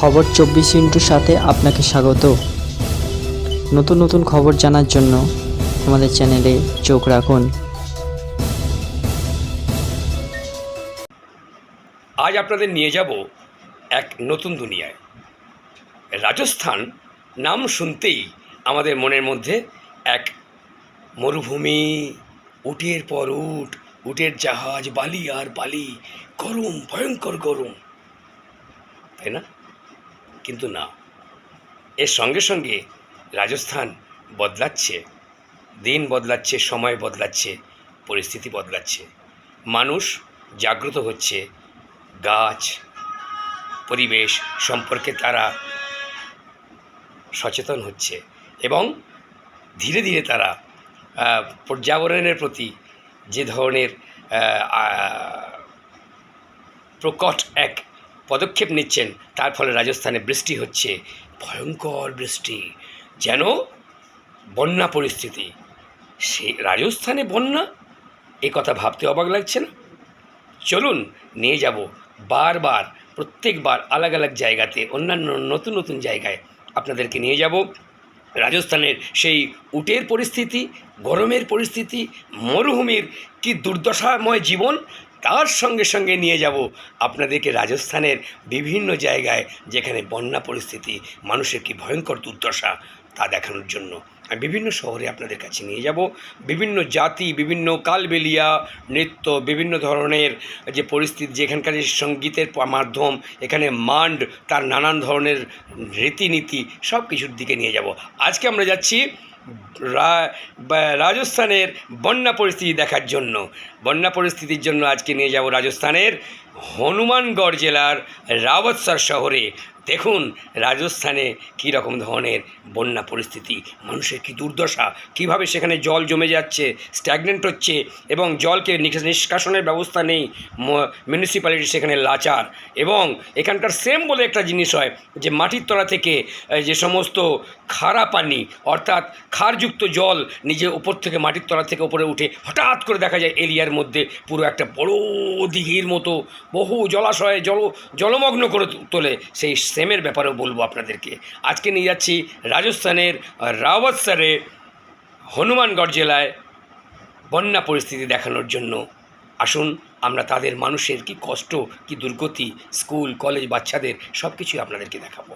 খবর চব্বিশ ইন্টুর সাথে আপনাকে স্বাগত। নতুন নতুন খবর জানার জন্য আমাদের চ্যানেলে চোখ রাখুন। আজ আপনাদের নিয়ে যাব এক নতুন দুনিয়ায়। রাজস্থান নাম শুনতেই আমাদের মনের মধ্যে এক মরুভূমি, উটের পর উট, উটের জাহাজ, বালি আর বালি, গরম, ভয়ঙ্কর গরম। তাই না? কিন্তু না। এর সঙ্গে সঙ্গে রাজস্থান বদলাচ্ছে, দিন বদলাচ্ছে, সময় বদলাচ্ছে, পরিস্থিতি বদলাচ্ছে। মানুষ জাগ্রত হচ্ছে, গাছ, পরিবেশ সম্পর্কে তারা সচেতন হচ্ছে এবং ধীরে ধীরে তারা পর্যাবরণের প্রতি যে ধরনের প্রকট এক পদক্ষেপ নিচ্ছেন, তার ফলে রাজস্থানে বৃষ্টি হচ্ছে। ভয়ঙ্কর বৃষ্টি। যেন বন্যা পরিস্থিতি। সে রাজস্থানে বন্যা? এ কথা ভাবতে অবাক লাগছে না? চলুন, নিয়ে যাব বারবার, প্রত্যেকবার আলাগ আলাগ জায়গাতে, অন্যান্য নতুন নতুন জায়গায়। আপনাদেরকে নিয়ে যাব রাজস্থানের সেই উটের পরিস্থিতি, গরমের পরিস্থিতি, মরুভূমির কি দুর্দশাময় জীবন তার সঙ্গে সঙ্গে নিয়ে যাব আপনাদেরকে রাজস্থানের বিভিন্ন জায়গায় যেখানে বন্যা পরিস্থিতি মানুষের কি ভয়ঙ্কর দুর্দশা। তা দেখানোর জন্য। আমি বিভিন্ন শহরে আপনাদের কাছে নিয়ে যাব। বিভিন্ন জাতি, বিভিন্ন কালবেলিয়া, নৃত্য, বিভিন্ন ধরনের যে পরিস্থিতি যেখানকার যে সঙ্গীতের মাধ্যম, এখানে মান্ড, তার নানান ধরনের রীতিনীতি সব কিছুর দিকে নিয়ে যাব। আজকে আমরা যাচ্ছি রাজস্থানের বন্যা পরিস্থিতি দেখার জন্য। বন্যা পরিস্থিতির জন্য আজকে নিয়ে যাব রাজস্থানের হনুমানগড় জেলার রাবতসর শহরে। দেখুন রাজস্থানে কী রকম ধরনের বন্যা পরিস্থিতি, মানুষের কী দুর্দশা, কীভাবে সেখানে জল জমে যাচ্ছে স্ট্যাগনেন্ট হচ্ছে এবং জলকে নিষ- নিষ্কাশনের ব্যবস্থা নেই মিউনিসিপ্যালিটি সেখানে লাচার এবং এখানকার সেম বলে একটা জিনিস হয় যে মাটির তলা থেকে যে সমস্ত খারা পানি অর্থাৎ ক্ষারযুক্ত জল নিজে উপর থেকে মাটির তলা থেকে উপরে উঠে হঠাৎ করে দেখা যায় এরিয়ার মধ্যে পুরো একটা বড় দিঘির মতো বহু জলাশয়ে জল, জলমগ্ন করে তোলে সেই সেমের ব্যাপারেও বলব আপনাদেরকে। আজকে নিয়ে যাচ্ছি রাজস্থানের রাওয়াতসারে হনুমানগড় জেলায় বন্যা পরিস্থিতি দেখানোর জন্য। আসুন, আমরা তাদের মানুষের কি কষ্ট, কি দুর্গতি, স্কুল, কলেজ, বাচ্চাদের সব কিছুই আপনাদেরকে দেখাবো।